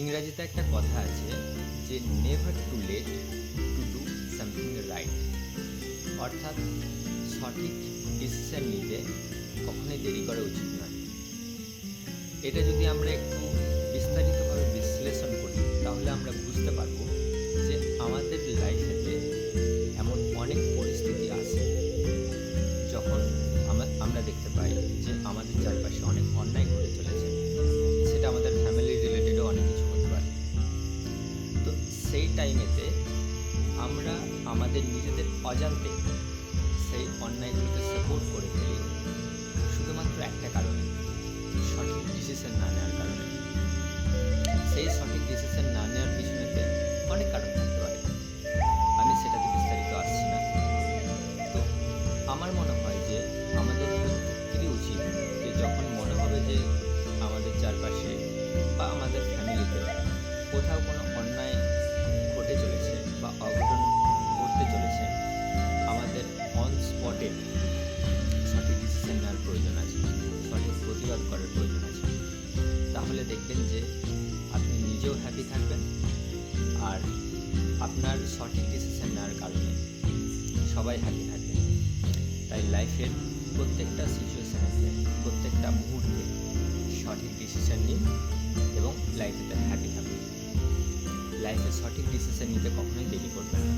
ইংরাজিতে একটা কথা আছে যে never too late to do something right অর্থাৎ সঠিক ডিসিশন নিতে কখনোই দেরি করা উচিত নয়। এটা যদি আমরা একটু বিস্তারিতভাবে বিশ্লেষণ করি, তাহলে আমরা বুঝতে পারব টাইমেতে আমরা আমাদের নিজেদের অজান্তে সেই অন্যায়গুলোকে সাপোর্ট করে ফেলি, শুধুমাত্র একটা কারণে, সঠিক ডিসিশন না নেওয়ার কারণে। সেই সঠিক ডিসিশন না নেওয়ার পিছনেতে অনেক কারণ থাকতে পারে। আমি সেটাতে বিস্তারিত আসছি না। তো আমার মনে হয় যে আমাদের প্রত্যেকেরই উচিত যে যখন মনে হবে যে আমাদের চারপাশে বা আমাদের ফ্যামিলিতে কোথাও কোনো সঠিক ডিসিশন নেওয়ার প্রয়োজন আছে, সঠিক প্রতিবাদ করার প্রয়োজন আছে। তাহলে দেখবেন যে আপনি নিজেও হ্যাপি থাকবেন আর আপনার সঠিক ডিসিশন নেওয়ার কারণে সবাই হ্যাপি থাকবে। তাই লাইফের প্রত্যেকটা সিচুয়েশানে প্রত্যেকটা মুহূর্তে সঠিক ডিসিশন নিন এবং লাইফেতে হ্যাপি থাকুন। লাইফে সঠিক ডিসিশন নিতে কখনোই দেরি করবেন না।